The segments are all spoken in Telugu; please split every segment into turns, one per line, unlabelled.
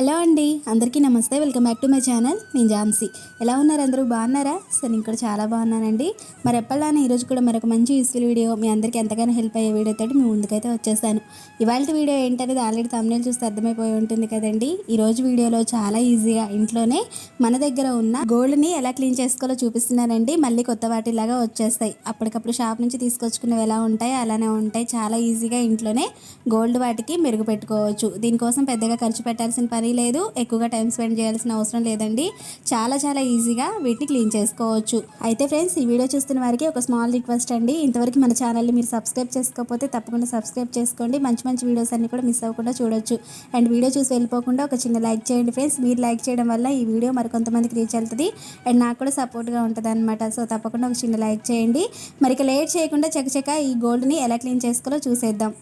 హలో అండి అందరికీ నమస్తే. Welcome back to my channel. నేను ఝాన్సీ. ఎలా ఉన్నారు అందరూ? బాగున్నారా? సో నేను కూడా చాలా బాగున్నానండి. మరి ఎప్పటిలానే ఈరోజు కూడా మరొక మంచి యూస్ఫుల్ వీడియో మీ అందరికీ ఎంతగానో హెల్ప్ అయ్యే వీడియో తోటి మీ ముందుకైతే వచ్చేసాను. ఇవాళ వీడియో ఏంటనేది ఆల్రెడీ తమిళ చూస్తే అర్థమైపోయి ఉంటుంది కదండి. ఈ రోజు వీడియోలో చాలా ఈజీగా ఇంట్లోనే మన దగ్గర ఉన్న గోల్డ్ని ఎలా క్లీన్ చేసుకోవాలో చూపిస్తున్నానండి. మళ్ళీ కొత్త వాటిలాగా వచ్చేస్తాయి. అప్పటికప్పుడు షాప్ నుంచి తీసుకొచ్చుకునేవి ఎలా ఉంటాయి అలానే ఉంటాయి. చాలా ఈజీగా ఇంట్లోనే గోల్డ్ వాటికి మెరుగు పెట్టుకోవచ్చు. దీనికోసం పెద్దగా ఖర్చు పెట్టాల్సిన పని లేదు. ఎక్కువగా టైం స్పెండ్ చేయాల్సిన అవసరం లేదండి. చాలా చాలా ఈజీగా వీటిని క్లీన్ చేసుకోవచ్చు. అయితే ఫ్రెండ్స్ ఈ వీడియో చూస్తున్న వారికి ఒక స్మాల్ రిక్వెస్ట్ అండి. ఇంతవరకు మన ఛానల్ని మీరు సబ్స్క్రైబ్ చేసుకోకపోతే తప్పకుండా సబ్స్క్రైబ్ చేసుకోండి. మంచి మంచి వీడియోస్ అన్ని కూడా మిస్ అవ్వకుండా చూడొచ్చు. అండ్ వీడియో చూసి వెళ్ళిపోకుండా ఒక చిన్న లైక్ చేయండి ఫ్రెండ్స్. మీరు లైక్ చేయడం వల్ల ఈ వీడియో మరికొంతమందికి రీచ్ అవుతుంది. అండ్ నాకు కూడా సపోర్ట్గా ఉంటుంది అనమాట సో తప్పకుండా ఒక చిన్న లైక్ చేయండి. మరి లేట్ చేయకుండా చకచక ఈ గోల్డ్ని ఎలా క్లీన్ చేసుకోవాలో చూసేద్దాం.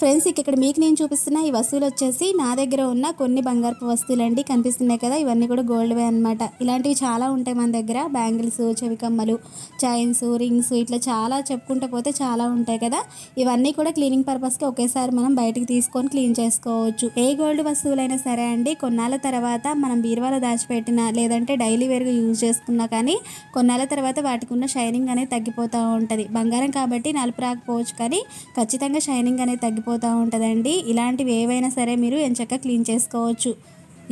ఫ్రెండ్స్ ఇక్కడ మీకు నేను చూపిస్తున్న ఈ వస్తువులు వచ్చేసి నా దగ్గర ఉన్న కొన్ని బంగారపు వస్తువులు అండి. కనిపిస్తున్నాయి కదా ఇవన్నీ కూడా గోల్డ్వే అనమాట ఇలాంటివి చాలా ఉంటాయి మన దగ్గర. బ్యాంగిల్స్ చెవికమ్మలు చైన్స్ రింగ్స్ ఇట్లా చాలా చెప్పుకుంటూ పోతే చాలా ఉంటాయి కదా. ఇవన్నీ కూడా క్లీనింగ్ పర్పస్కి ఒకేసారి మనం బయటికి తీసుకొని క్లీన్ చేసుకోవచ్చు. ఏ గోల్డ్ వస్తువులైనా సరే అండి కొన్నాళ్ళ తర్వాత మనం బీరువాలో దాచిపెట్టిన లేదంటే డైలీ వేర్గా యూజ్ చేసుకున్నా కానీ కొన్నాళ్ళ తర్వాత వాటికి ఉన్న షైనింగ్ అనేది తగ్గిపోతూ ఉంటుంది. బంగారం కాబట్టి నలుపు రాకపోవచ్చు కానీ ఖచ్చితంగా షైనింగ్ అనేది తగ్గిపోతుంది. పోతూ ఉంటుందండి. ఇలాంటివి ఏవైనా సరే మీరు ఎంచక్క క్లీన్ చేసుకోవచ్చు.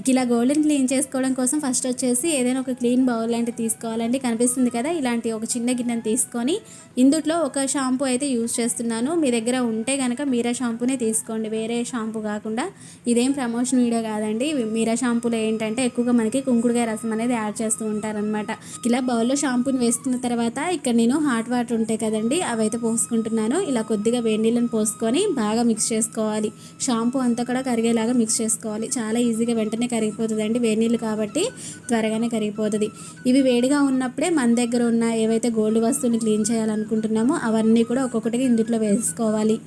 ఇక ఇలా గోల్డెన్ క్లీన్ చేసుకోవడం కోసం ఫస్ట్ వచ్చేసి ఏదైనా ఒక క్లీన్ బౌల్ లాంటివి తీసుకోవాలండి. కనిపిస్తుంది కదా ఇలాంటి ఒక చిన్న గిన్నెని తీసుకొని ఇందుట్లో ఒక షాంపూ అయితే యూజ్ చేస్తున్నాను. మీ దగ్గర ఉంటే కనుక మీరా షాంపూనే తీసుకోండి. వేరే షాంపూ కాకుండా ఇదేం ప్రమోషన్ వీడియో కాదండి. మీరా షాంపూలో ఏంటంటే ఎక్కువగా మనకి కుంకుడుకాయ రసం అనేది యాడ్ చేస్తూ ఉంటారనమాట ఇలా బౌల్లో షాంపూని వేసుకున్న తర్వాత ఇక్కడ నేను హాట్ వాటర్ ఉంటాయి కదండి అవి అయితే పోసుకుంటున్నాను. ఇలా కొద్దిగా వేడి నీళ్ళని పోసుకొని బాగా మిక్స్ చేసుకోవాలి. షాంపూ అంతా కూడా కరిగేలాగా మిక్స్ చేసుకోవాలి. చాలా ఈజీగా వెంటనే వెంటనే కరిగిపోతుందండి. వేడి నీళ్ళు కాబట్టి త్వరగానే కరిగిపోతుంది. ఇవి వేడిగా ఉన్నప్పుడే మన దగ్గర ఉన్న ఏవైతే గోల్డ్ వస్తువుని క్లీన్ చేయాలనుకుంటున్నామో అవన్నీ కూడా ఒక్కొక్కటిగా ఇందులో వేసుకోవాలి.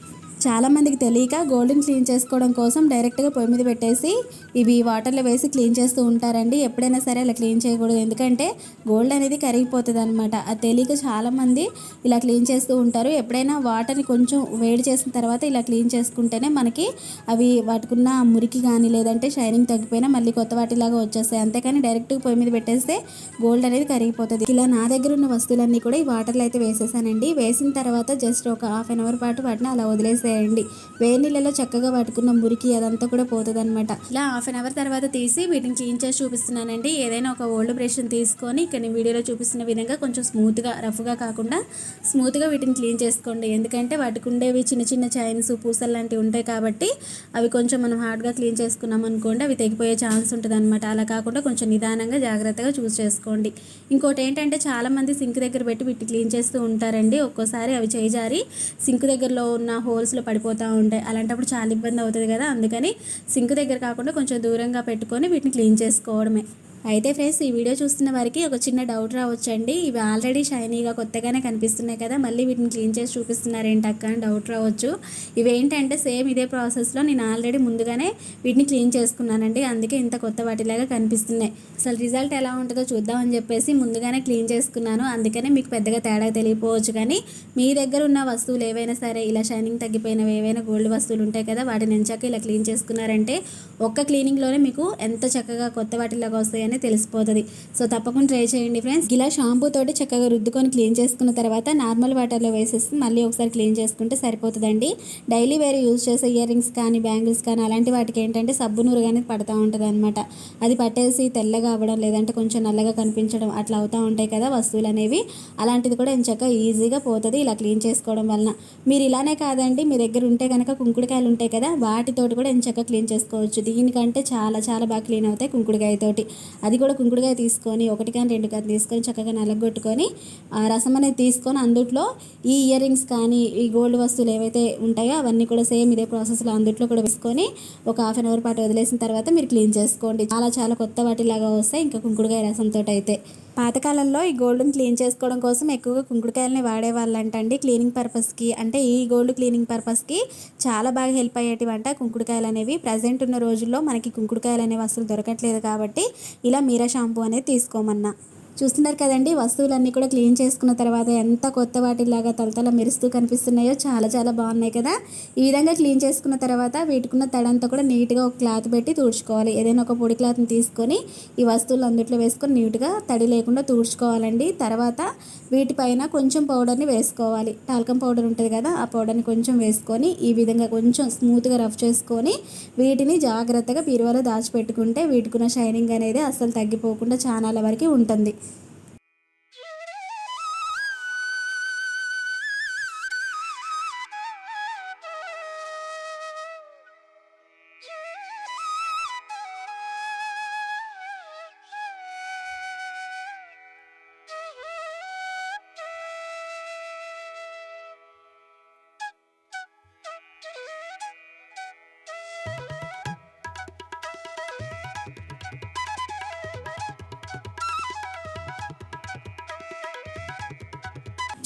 చాలామందికి తెలియక గోల్డెన్ క్లీన్ చేసుకోవడం కోసం డైరెక్ట్గా పొయ్యి మీద పెట్టేసి ఇవి వాటర్లో వేసి క్లీన్ చేస్తూ ఉంటారండి. ఎప్పుడైనా సరే అలా క్లీన్ చేయకూడదు. ఎందుకంటే గోల్డ్ అనేది కరిగిపోతుంది అనమాట అది తెలియక చాలామంది ఇలా క్లీన్ చేస్తూ ఉంటారు. ఎప్పుడైనా వాటర్ని కొంచెం వేడి చేసిన తర్వాత ఇలా క్లీన్ చేసుకుంటేనే మనకి అవి వాటికున్న మురికి కానీ లేదంటే షైనింగ్ తగ్గిపోయినా మళ్ళీ కొత్త వాటిలాగా వచ్చేస్తాయి. అంతేకాని డైరెక్ట్గా పొయ్యి మీద పెట్టేస్తే గోల్డ్ అనేది కరిగిపోతుంది. ఇలా నా దగ్గర ఉన్న వస్తువులన్నీ కూడా ఈ వాటర్లో అయితే వేసేసానండి. వేసిన తర్వాత జస్ట్ ఒక హాఫ్ అన్ అవర్ పాటు వాటిని అలా వదిలేసాను వేసేయండి వేడి నీళ్ళలో చక్కగా పట్టుకున్న మురికి అదంతా కూడా పోతుంది అనమాట ఇలా హాఫ్ అన్ అవర్ తర్వాత తీసి వీటిని క్లీన్ చేసి చూపిస్తున్నానండి. ఏదైనా ఒక ఓల్డ్ బ్రష్ని తీసుకొని ఇక్కడ నేను వీడియోలో చూపిస్తున్న విధంగా కొంచెం స్మూత్గా రఫ్గా కాకుండా స్మూత్గా వీటిని క్లీన్ చేసుకోండి. ఎందుకంటే వాటికి ఉండేవి చిన్న చిన్న చైన్స్ పూసలు లాంటివి ఉంటాయి కాబట్టి అవి కొంచెం మనం హార్డ్గా క్లీన్ చేసుకున్నాం అనుకోండి అవి తెగిపోయే ఛాన్స్ ఉంటుంది అనమాట అలా కాకుండా కొంచెం నిదానంగా జాగ్రత్తగా చూస్ చేసుకోండి. ఇంకోటి ఏంటంటే చాలామంది సింక్ దగ్గర పెట్టి వీటిని క్లీన్ చేస్తూ ఉంటారండి. ఒక్కోసారి అవి చేయి జారి సింక్ దగ్గరలో ఉన్న హోల్స్ గ్యాస్లో పడిపోతూ ఉంటాయి. అలాంటప్పుడు చాలా ఇబ్బంది అవుతుంది కదా. అందుకని సింక్ దగ్గర కాకుండా కొంచెం దూరంగా పెట్టుకొని వీటిని క్లీన్ చేసుకోవడమే. అయితే ఫ్రెండ్స్ ఈ వీడియో చూస్తున్న వారికి ఒక చిన్న డౌట్ రావచ్చండి. ఇవి ఆల్రెడీ షైనీగా కొత్తగానే కనిపిస్తున్నాయి కదా మళ్ళీ వీటిని క్లీన్ చేసి చూపిస్తున్నారేంటి అక్క అని డౌట్ రావచ్చు. ఇవేంటంటే సేమ్ ఇదే ప్రాసెస్లో నేను ఆల్రెడీ ముందుగానే వీటిని క్లీన్ చేసుకున్నానండి. అందుకే ఇంత కొత్త వాటిలాగా కనిపిస్తున్నాయి. అసలు రిజల్ట్ ఎలా ఉంటుందో చూద్దామని చెప్పేసి ముందుగానే క్లీన్ చేసుకున్నాను. అందుకనే మీకు పెద్దగా తేడా తెలియపోవచ్చు. కానీ మీ దగ్గర ఉన్న వస్తువులు ఏవైనా సరే ఇలా షైనింగ్ తగ్గిపోయినవి ఏవైనా గోల్డ్ వస్తువులు ఉంటాయి కదా వాటిని ఎంచాక ఇలా క్లీన్ చేసుకున్నారంటే ఒక్క క్లీనింగ్లోనే మీకు ఎంత చక్కగా కొత్త వాటిలాగా వస్తాయి అనేది తెలిసిపోతుంది. సో తప్పకుండా ట్రై చేయండి ఫ్రెండ్స్. ఇలా షాంపూ తోటి చక్కగా రుద్దుకొని క్లీన్ చేసుకున్న తర్వాత నార్మల్ వాటర్లో వేసేసి మళ్ళీ ఒకసారి క్లీన్ చేసుకుంటే సరిపోతుందండి. డైలీ వేరే యూజ్ చేసే ఇయర్ రింగ్స్ కానీ బ్యాంగిల్స్ కానీ అలాంటి వాటికి ఏంటంటే సబ్బు నూరు కానీ పడుతూ ఉంటుంది అనమాట అది పట్టేసి తెల్లగా అవ్వడం లేదంటే కొంచెం నల్లగా కనిపించడం అట్లా అవుతూ ఉంటాయి కదా వస్తువులు అనేవి. అలాంటిది కూడా ఎంచక్క ఈజీగా పోతుంది ఇలా క్లీన్ చేసుకోవడం వలన. మీరు ఇలానే కాదండి మీ దగ్గర ఉంటే కనుక కుంకుడుకాయలు ఉంటాయి కదా వాటితోటి కూడా ఎంచక్క క్లీన్ చేసుకోవచ్చు. దీనికంటే చాలా చాలా బాగా క్లీన్ అవుతాయి కుంకుడుకాయతోటి అది కూడా కుంకుడుకాయ తీసుకొని ఒకటి కానీ రెండు కానీ తీసుకొని చక్కగా నలగొట్టుకొని రసం అనేది తీసుకొని అందుట్లో ఈ ఇయర్ రింగ్స్ కానీ ఈ గోల్డ్ వస్తువులు ఏవైతే ఉంటాయో అవన్నీ కూడా సేమ్ ఇదే ప్రాసెస్లో అందుట్లో కూడా వేసుకొని ఒక హాఫ్ అన్ అవర్ పాటు వదిలేసిన తర్వాత మీరు క్లీన్ చేసుకోండి. చాలా చాలా కొత్త వాటిలాగా వస్తాయి. ఇంకా కుంకుడుకాయ రసంతో అయితే పాతకాలంలో ఈ గోల్డ్ని క్లీన్ చేసుకోవడం కోసం ఎక్కువగా కుంకుడుకాయలని వాడేవాళ్ళంటండి. క్లీనింగ్ పర్పస్కి అంటే ఈ గోల్డ్ క్లీనింగ్ పర్పస్కి చాలా బాగా హెల్ప్ అయ్యేటివంట కుంకుడుకాయలు అనేవి ప్రజెంట్ ఉన్న రోజుల్లో మనకి కుంకుడుకాయలు అనేవి అసలు దొరకట్లేదు కాబట్టి ఇలా మీరా షాంపూ అనేది తీసుకోమన్నా. చూస్తున్నారు కదండి వస్తువులన్నీ కూడా క్లీన్ చేసుకున్న తర్వాత ఎంత కొత్త వాటిలాగా తలతల మెరుస్తూ కనిపిస్తున్నాయో చాలా చాలా బాగున్నాయి కదా. ఈ విధంగా క్లీన్ చేసుకున్న తర్వాత వీటికున్న తడంతా కూడా నీట్గా ఒక క్లాత్ పెట్టి తుడుచుకోవాలి. ఏదైనా ఒక పొడి క్లాత్ని తీసుకొని ఈ వస్తువులు అందుట్లో వేసుకొని నీట్గా తడి లేకుండా తుడుచుకోవాలండి. తర్వాత వీటిపైన కొంచెం పౌడర్ని వేసుకోవాలి. టాల్కం పౌడర్ ఉంటుంది కదా ఆ పౌడర్ని కొంచెం వేసుకొని ఈ విధంగా కొంచెం స్మూత్గా రఫ్ చేసుకొని వీటిని జాగ్రత్తగా బీరువాలో దాచిపెట్టుకుంటే వీటికున్న షైనింగ్ అనేది అస్సలు తగ్గిపోకుండా చాలా వరకు ఉంటుంది.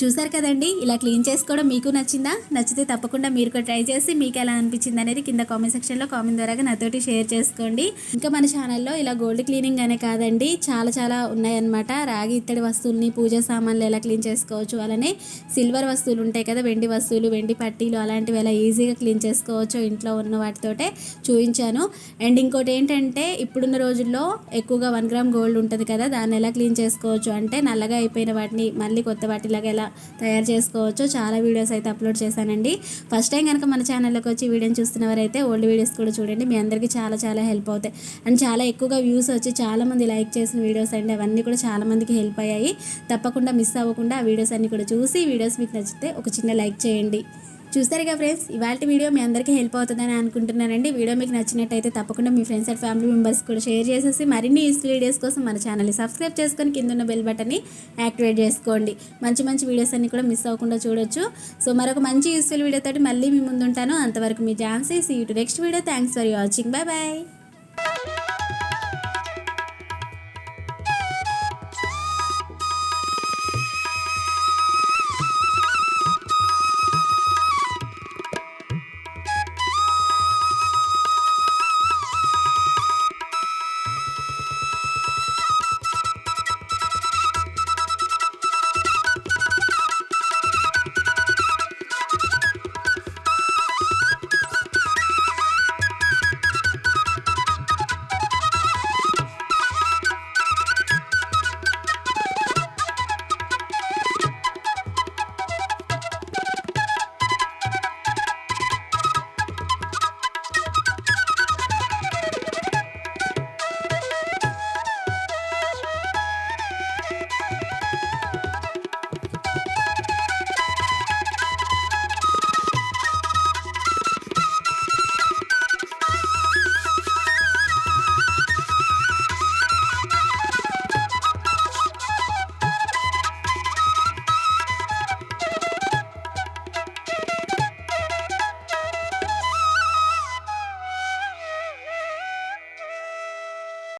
చూసారు కదండి? ఇలా క్లీన్ చేసుకోవడం మీకు నచ్చిందా? నచ్చితే తప్పకుండా మీరు కూడా ట్రై చేసి మీకు ఎలా అనిపించింది అనేది కింద కామెంట్ సెక్షన్లో కామెంట్ ద్వారా నాతోటి షేర్ చేసుకోండి. ఇంకా మన ఛానల్లో ఇలా గోల్డ్ క్లీనింగ్ అనే కాదండి చాలా చాలా ఉన్నాయన్నమాట. రాగి ఇత్తడి వస్తువుల్ని పూజ సామాన్లు ఎలా క్లీన్ చేసుకోవచ్చు అలానే సిల్వర్ వస్తువులు ఉంటాయి కదా వెండి వస్తువులు వెండి పట్టీలు అలాంటివి ఎలా ఈజీగా క్లీన్ చేసుకోవచ్చు ఇంట్లో ఉన్న వాటితోటే చూపించాను. అండ్ ఇంకోటి ఏంటంటే ఇప్పుడున్న రోజుల్లో ఎక్కువగా వన్ గ్రామ్ గోల్డ్ ఉంటుంది కదా దాన్ని ఎలా క్లీన్ చేసుకోవచ్చు అంటే నల్లగా అయిపోయిన వాటిని మళ్ళీ కొత్త వాటిలాగా ఎలా తయారు చేసుకోవచ్చో చాలా వీడియోస్ అయితే అప్లోడ్ చేశానండి. ఫస్ట్ టైం కనుక మన ఛానల్లోకి వచ్చి వీడియోని చూస్తున్నవారైతే ఓల్డ్ వీడియోస్ కూడా చూడండి. మీ అందరికీ చాలా చాలా హెల్ప్ అవుతాయి. అండ్ చాలా ఎక్కువగా వ్యూస్ వచ్చి చాలామంది లైక్ చేసిన వీడియోస్ అండి. అవన్నీ కూడా చాలామందికి హెల్ప్ అయ్యాయి. తప్పకుండా మిస్ అవ్వకుండా ఆ వీడియోస్ అన్నీ కూడా చూసి వీడియోస్ మీకు నచ్చితే ఒక చిన్న లైక్ చేయండి. చూస్తారుగా ఫ్రెండ్స్ ఇవాళ వీడియో మీ అందరికీ హెల్ప్ అవుతుందని అనుకుంటున్నానండి. వీడియో మీకు నచ్చినట్టయితే తప్పకుండా మీ ఫ్రెండ్స్ అండ్ ఫ్యామిలీ మెంబర్స్ కూడా షేర్ చేసేసి మరిన్ని యూస్ఫుల్ వీడియోస్ కోసం మన ఛానల్ని సబ్స్క్రైబ్ చేసుకొని కింద ఉన్న బెల్ బటన్ని యాక్టివేట్ చేసుకోండి. మంచి మంచి వీడియోస్ అన్ని కూడా మిస్ అవ్వకుండా చూడొచ్చు. సో మరొక మంచి యూస్ఫుల్ వీడియోతో మళ్ళీ మీ ముందు ఉంటాను అంతవరకు మీ Jhansi see to next video thanks for watching bye bye